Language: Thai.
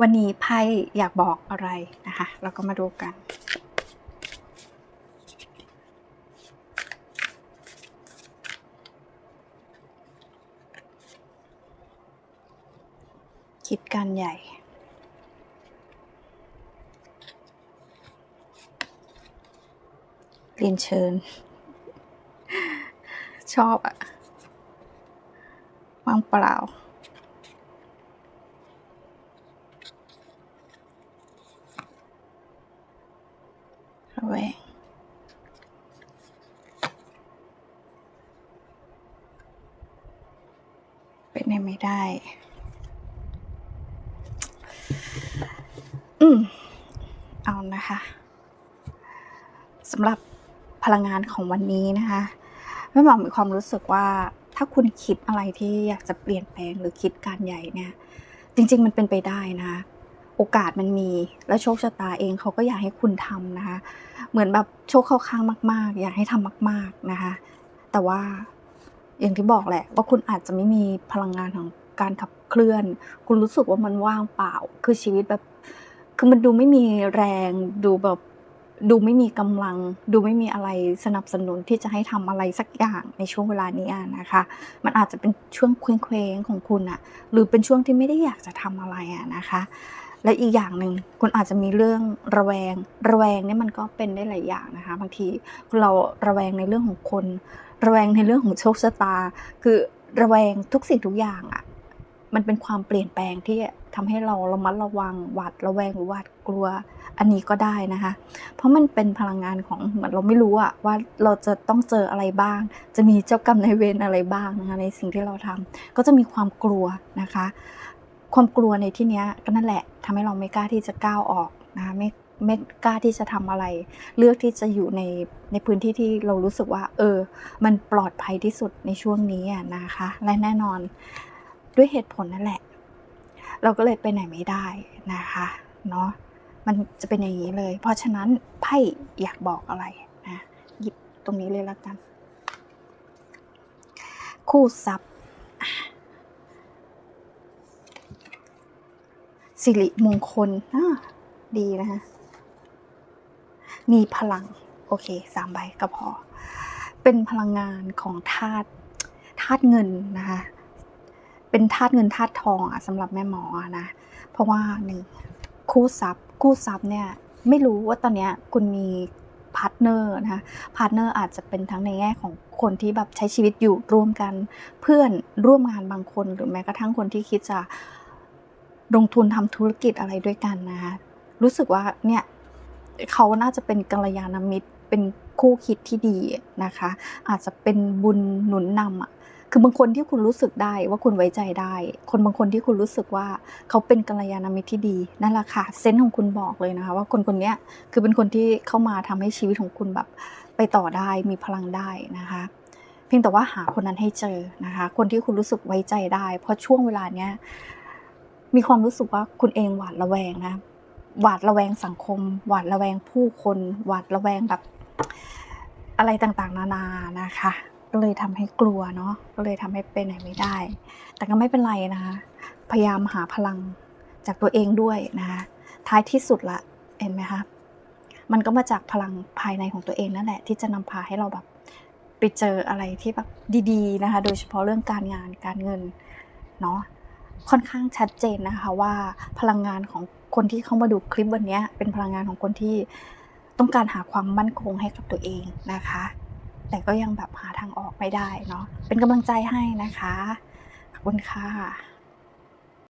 วันนี้ไพ่อยากบอกอะไรนะคะ เราก็มาดูกัน คิดการใหญ่เรียนเชิญ ชอบอะว่างเปล่า ระแวง เป็นไปไม่ได้ อืม เอานะคะสำหรับพลังงานของวันนี้นะคะแม่หมอมีความรู้สึกว่าถ้าคุณคิดอะไรที่อยากจะเปลี่ยนแปลงหรือคิดการใหญ่เนี่ย จริง ๆ มันเป็นไปได้นะคะ โอกาสมันมี และโชคชะตาเองเขาก็อยากให้คุณทำนะคะ เหมือนแบบโชคเข้าข้างมาก ๆ อยากให้ทำมาก ๆนะคะ แต่ว่าอย่างที่บอกแหละ ว่าคุณอาจจะไม่มีพลังงานของการขับเคลื่อน คุณรู้สึกว่ามันว่างเปล่า คือชีวิตแบบ คือมันดูไม่มีแรงดูแบบดูไม่มีกำลัง ดูไม่มีอะไรสนับสนุนที่จะให้ทำอะไรสักอย่างในช่วงเวลานี้นะคะ มันอาจจะเป็นช่วงเคว้งๆของคุณอะหรือเป็นช่วงที่ไม่ได้อยากจะทำอะไรอะนะคะ และอีกอย่างหนึ่งคุณอาจจะมีเรื่องระแวง ระแวงเนี่ยมันก็เป็นได้หลายอย่างนะคะ บางทีเราระแวงในเรื่องของคน ระแวงในเรื่องของโชคชะตา คือระแวงทุกสิ่งทุกอย่างอะมันเป็นความเปลี่ยนแปลงที่ทำให้เราระมัดระวังหวาดระแวงหรือหวาดกลัวอันนี้ก็ได้นะคะ เพราะมันเป็นพลังงานของเหมือนเราไม่รู้อะว่าเราจะต้องเจออะไรบ้าง จะมีเจ้ากรรมนายเวรอะไรบ้างนะคะในสิ่งที่เราทำก็จะมีความกลัวนะคะ ความกลัวในที่นี้ก็นั่นแหละทำให้เราไม่กล้าที่จะก้าวออกนะคะไม่ไม่กล้าที่จะทำอะไร เลือกที่จะอยู่ในในพื้นที่ที่เรารู้สึกว่า เออ มันปลอดภัยที่สุดในช่วงนี้อะนะคะ และแน่นอนด้วยเหตุผลนั่นแหละ เราก็เลยไปไหนไม่ได้นะคะเนาะมันจะเป็นอย่างนี้เลย เพราะฉะนั้นไพ่อยากบอกอะไรนะหยิบตรงนี้เลยแล้วกัน คู่ซับ สิริมงคลอ่าดีนะคะมีพลัง โอเคสามใบก็พอ เป็นพลังงานของธาตุธาตุเงินนะคะเป็นธาตุเงินธาตุทองอะสำหรับแม่หมออะนะ เพราะว่าหนึ่งคู่ทรัพย์คู่ทรัพย์เนี่ยไม่รู้ว่าตอนเนี้ยคุณมีพาร์ทเนอร์นะคะพาร์ทเนอร์อาจจะเป็นทั้งในแง่ของคนที่แบบใช้ชีวิตอยู่ร่วมกัน เพื่อนร่วมงานบางคนหรือแม้กระทั่งคนที่คิดจะ ลงทุนทำธุรกิจอะไรด้วยกันนะคะรู้สึกว่าเนี่ยเขาน่าจะเป็นกัลยาณมิตรเป็นคู่คิดที่ดีนะคะ อาจจะเป็นบุญหนุนนำอะคือบางคนที่คุณรู้สึกได้ว่าคุณไว้ใจได้ คนบางคนที่คุณรู้สึกว่าเขาเป็นกัลยาณมิตรที่ดีนั่นแหละค่ะเซนส์ของคุณบอกเลยนะคะ ว่าคนคนนี้คือเป็นคนที่เข้ามาทำให้ชีวิตของคุณแบบไปต่อได้มีพลังได้นะคะ เพียงแต่ว่าหาคนนั้นให้เจอนะคะ คนที่คุณรู้สึกไว้ใจได้ เพราะช่วงเวลาเนี้ย มีความรู้สึกว่าคุณเองหวาดระแวงนะ หวาดระแวงสังคม หวาดระแวงผู้คน หวาดระแวงแบบอะไรต่างๆ นานานะคะ ก็เลยทำให้กลัวเนาะ ก็เลยทำให้ไปไหนไม่ได้ แต่ก็ไม่เป็นไรนะคะ พยายามหาพลังจากตัวเองด้วยนะคะท้ายที่สุดละ เห็นไหมคะ มันก็มาจากพลังภายในของตัวเองนั่นแหละ ที่จะนำพาให้เราแบบไปเจออะไรที่แบบดีๆนะคะ โดยเฉพาะเรื่องการงานการเงินเนาะ ค่อนข้างชัดเจนนะคะว่าพลังงานของคนที่เข้ามาดูคลิปวันนี้เป็นพลังงานของคนที่ต้องการหาความมั่นคงให้กับตัวเองนะคะ แต่ก็ยังแบบหาทางออกไม่ได้เนาะเป็นกำลังใจให้นะคะขอบคุณค่ะ